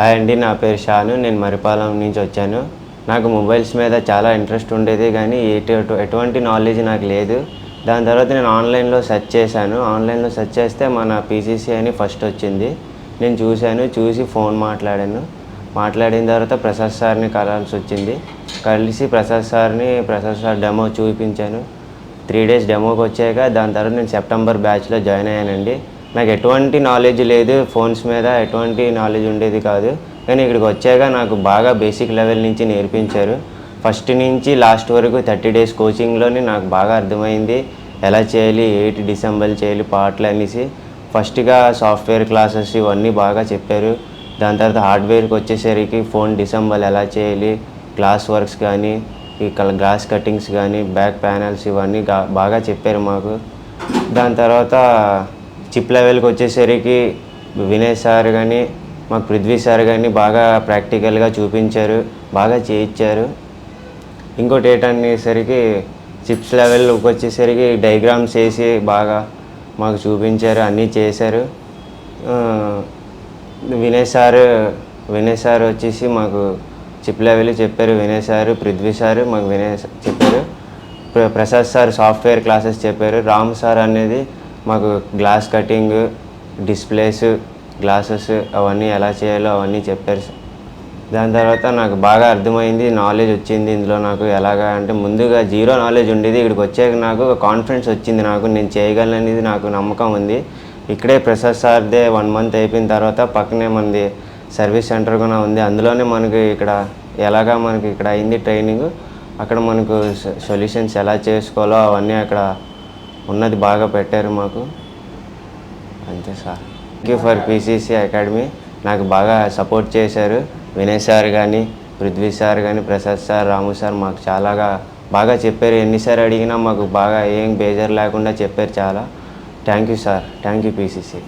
Hi అండి నా పేరు షాను నేను మరిపాలెం నుంచి వచ్చాను. నాకు మొబైల్స్ మీద చాలా ఇంట్రెస్ట్ ఉండేది కానీ ఎటు ఎటువంటి నాలెడ్జ్ నాకు లేదు. దాని తర్వాత నేను ఆన్లైన్లో సెర్చ్ చేశాను. ఆన్లైన్లో సెర్చ్ చేస్తే మన పీసీసీ అని ఫస్ట్ వచ్చింది. నేను చూశాను చూసి ఫోన్ మాట్లాడాను. మాట్లాడిన తర్వాత ప్రసాద్ సార్ని కలాల్సి వచ్చింది. కలిసి ప్రసాద్ సార్ని ప్రసాద్ సార్ డెమో చూపించాను. త్రీ డేస్ డెమోకి వచ్చాక దాని తర్వాత నేను సెప్టెంబర్ బ్యాచ్లో జాయిన్ అయ్యానండి. నాకు ఎటువంటి నాలెడ్జ్ లేదు ఫోన్స్ మీద ఎటువంటి నాలెడ్జ్ ఉండేది కాదు. కానీ ఇక్కడికి వచ్చాక నాకు బాగా బేసిక్ లెవెల్ నుంచి నేర్పించారు. ఫస్ట్ నుంచి లాస్ట్ వరకు థర్టీ డేస్ కోచింగ్లోనే నాకు బాగా అర్థమైంది. ఎలా చేయాలి ఎయిట్ డిసెంబర్ చేయాలి పాటలు అనేసి. ఫస్ట్గా సాఫ్ట్వేర్ క్లాసెస్ ఇవన్నీ బాగా చెప్పారు. దాని తర్వాత హార్డ్వేర్కి వచ్చేసరికి ఫోన్ డిసెంబర్ ఎలా చేయాలి గ్లాస్ వర్క్స్ కానీ ఈ కల గ్లాస్ కటింగ్స్ కానీ బ్యాక్ ప్యానల్స్ ఇవన్నీ బాగా చెప్పారు మాకు. దాని తర్వాత చిప్ లెవెల్కి వచ్చేసరికి వినయ్ సార్ కానీ మాకు పృథ్వీ సార్ కానీ బాగా ప్రాక్టికల్గా చూపించారు బాగా చేయించారు. ఇంకోటి ఏంటనేసరికి చిప్స్ లెవెల్కి వచ్చేసరికి డైగ్రామ్స్ వేసి బాగా మాకు చూపించారు అన్నీ చేశారు. వినయ్ సార్ వినయ్ సార్ వచ్చేసి మాకు చిప్ లెవెల్ చెప్పారు వినయ్ సార్ పృథ్వీ సార్ మాకు వినయ్ చెప్పారు. ప్రసాద్ సార్ సాఫ్ట్వేర్ క్లాసెస్ చెప్పారు రామ్ సార్ అనేది మాకు గ్లాస్ కటింగ్ డిస్ప్లేస్ గ్లాసెస్ అవన్నీ ఎలా చేయాలో అవన్నీ చెప్పారు సార్. దాని తర్వాత నాకు బాగా అర్థమైంది నాలెడ్జ్ వచ్చింది ఇందులో నాకు ఎలాగా అంటే ముందుగా జీరో నాలెడ్జ్ ఉండేది ఇక్కడికి వచ్చాక నాకు కాన్ఫిడెన్స్ వచ్చింది నాకు నేను చేయగలననేది నాకు నమ్మకం ఉంది. ఇక్కడే ప్రసాద్ సార్దే వన్ మంత్ అయిపోయిన తర్వాత పక్కనే మనది సర్వీస్ సెంటర్ కూడా ఉంది. అందులోనే మనకి ఇక్కడ ఎలాగా మనకి ఇక్కడ అయింది ట్రైనింగ్ అక్కడ మనకు సొల్యూషన్స్ ఎలా చేసుకోవాలో అవన్నీ అక్కడ ఉన్నది బాగా పెట్టారు మాకు. అంతే sir. Thank you for PCC academy నాకు బాగా సపోర్ట్ చేశారు. వినయ్ సార్ కానీ పృథ్వీ సార్ కానీ ప్రసాద్ సార్ రాము సార్ మాకు చాలాగా బాగా చెప్పారు. ఎన్నిసార్లు అడిగినా మాకు బాగా ఏం బేజర్ లేకుండా చెప్పారు చాలా. Thank you sir thank you PCC